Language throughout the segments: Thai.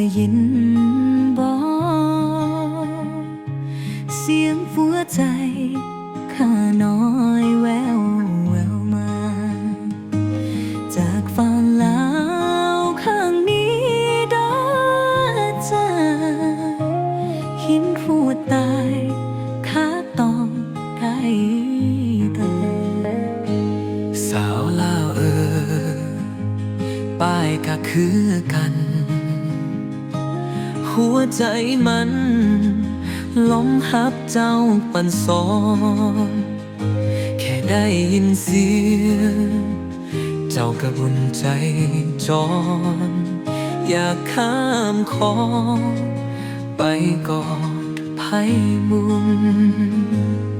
ได้ยินบ่เสียงหัวใจ ข้าน้อยแววแววมา จากฝั่งลาวข้างนี้ด้อจ้าหินผู้ตายข้าต้องไกลเธอสาวลาวเออป้ายก็คือกัน หัวใจมันล้มหับเจ้าปันสอนแค่ได้ยินเสียง เจ้ากระบุนใจจอนอยากข้ามคลองไปก่อนไพ่มุน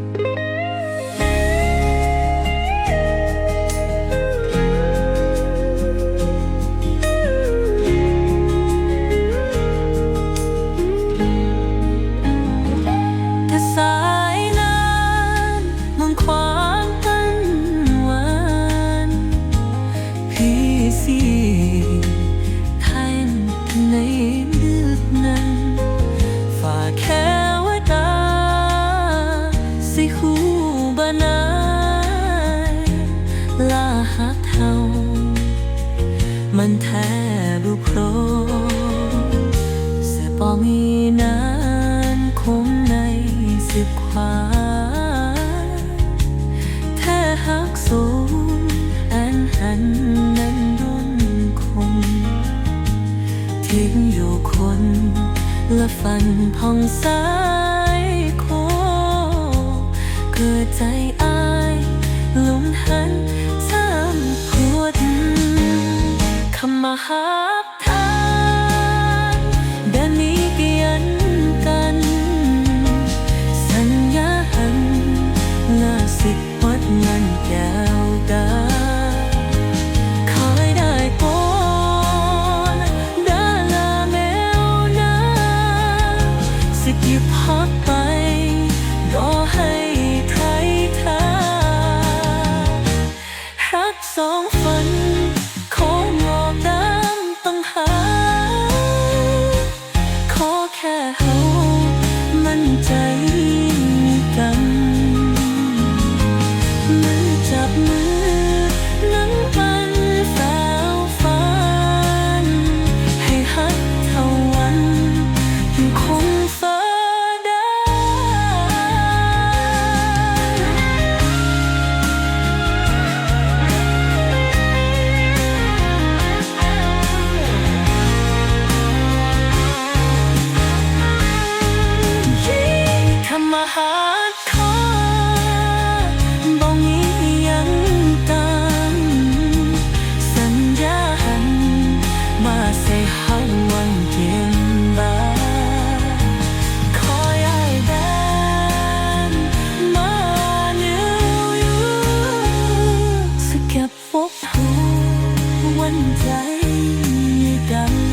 ลาหักเท่า มันแทบบุโพรเสียปอมีนานคงในสิบขวาแท้หักสูงอันหันนั้นรุนคงทิ้งอยู่คนละฝันพองสายโคเกิดใจ หันสามขวดคำมาหาทางดานีเกีนกัน สัญญาหันลาสิบวันันวดาคอยได้ปอนดาลาแมวนาสิกิพักไปรอให้ ส奋 มาหาบ่มียังตังสัญญาหัมาใส่เฮวันเย็นบาคอยไอ้นมาเนือสก็บฟกหูวันใจกัน